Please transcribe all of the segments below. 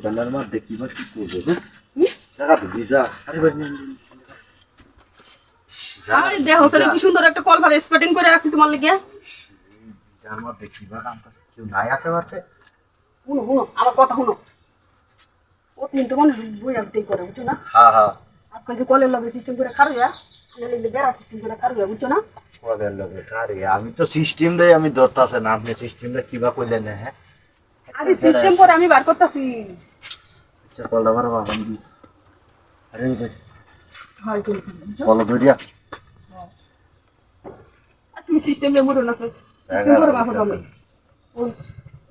Colour জায়গা তো করে করে, বুঝছ না? হ্যাঁ কলের সিস্টেম করে আমি সিস্টেম করে বুঝছ না? কারে আমি তো আমি ধরতাছে না, আপনি সিস্টেমটা কিবা কইলেন হ্যাঁ? আরে সিস্টেম করে আমি বার করতেছি আচ্ছা কলটা বার বাবা আমি আরে রে হয় বুঝছ? কল ধরিয়া তুমি সিস্টেম রে মুড়ো না সিস্টেম করে বাসা তুমি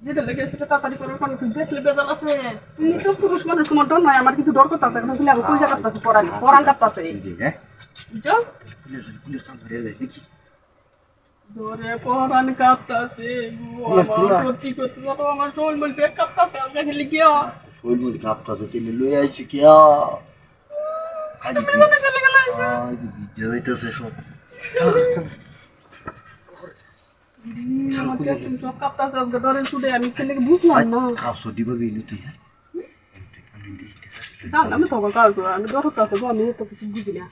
যেটা লেগে সেটা তাড়াতাড়ি করার কারণে তুমি দেখলে বেজাল আছে তুমি তো পুরুষ মানুষ তোমার ডর নয় আমার কিন্তু ডর করতেছে এখন তুমি আমি পড়ান পড়ান হ্যাঁ বুঝছ লে, দেখি ধরে পড়ান কাটতেছে আমার সত্যি করতে আমার শোল বল পেট কাটতেছে আমি খেলে গিয়া শরীর কাঁপতাছে তেলে লই আইছি কি আজ সব? আজকে ডরের ছুটে আমি খেলে বুঝলাম না। খাসো দিবা গেলি তুই হ্যাঁ? আমি তো আমি ডর আমি তো কিছু বুঝি না।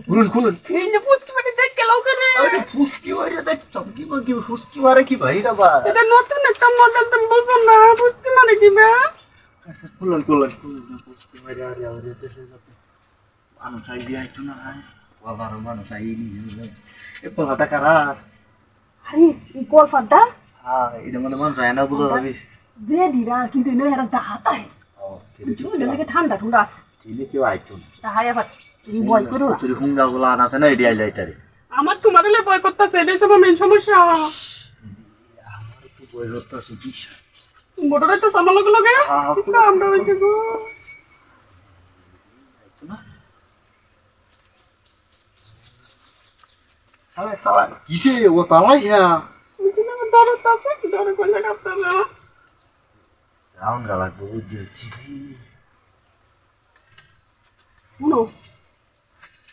খুলুন খুলুন। এই যে দেখ কে করে আরে ফুসকি মারে দেখ চমকি মাকি ফুসকি মারে কি ভাই? রা বা এটা নতুন একটা মডেল তুমি বুঝো না কি না খুলুন খুলুন খুলুন ফুসকি মারে আরে আরে দেশে যাতে মানুষ আই দিয়ে আইতো না হাই বাবার মানুষ আই নি এ পোলাটা কারার আরে? এই কলফাটা হ্যাঁ এটা মানে মানুষ আয় না বুঝা যাবি দে দিরা কিন্তু নই এরা দাহাতায় ঠান্ডা ঠান্ডা আছে। কেউ আইতো না। তাহাই আবার তুমি ভয় করো না। তুই হুঙ্গা গুলা আনাছে না এডি আইলাই আমার তোমার হলে ভয় করতেছে এটাই সব মেন সমস্যা। আমার একটু বই করতে আছে বিশ মোটরে তো সামাল হ্যাঁ, হ্যাঁ, খুব- আমরা হইছে গো? না। সালা সালা কিসে? ও তালাই হ্যাঁ বুঝি না ডর করতেছে কাঁপতেছে রাউন্ড গালা বুঝছি শুনো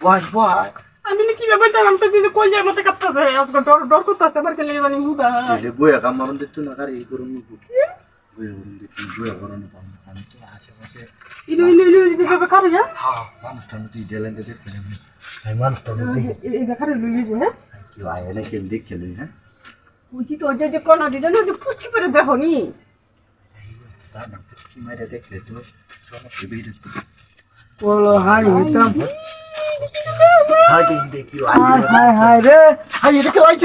ওয়াই ওয়াই আমি না কীভাবে জানলাম তো যে কই মতে কাঁপতেছে? আজকে ডর ডর করতেছে আবার কেলে জানি হুদা। ছেলে বইয়া কাম মারুন দেখতো না কারে এই করুন বইয়া করুন দেখতো বইয়া করুন আমি তো আশেপাশে ইনু ইনু ইনু কীভাবে খাবে হ্যাঁ হ্যাঁ মানুষটার মধ্যে ডেলেন্টে দেখতে আমি। আমি মানুষটার মধ্যে এই দেখারে লুই হ্যাঁ? কেউ আয় না কেউ দেখে লই হ্যাঁ? বুঝি তো ওই যে যে কোনা যে ফুসকি করে দেখো নি। তার নাম কি মাইরে দেখলে তো সমস্যা বেরিয়ে বলো হাই হইতাম হাই দেখি হাই হাই হাই রে হাই এটা কে লাইছে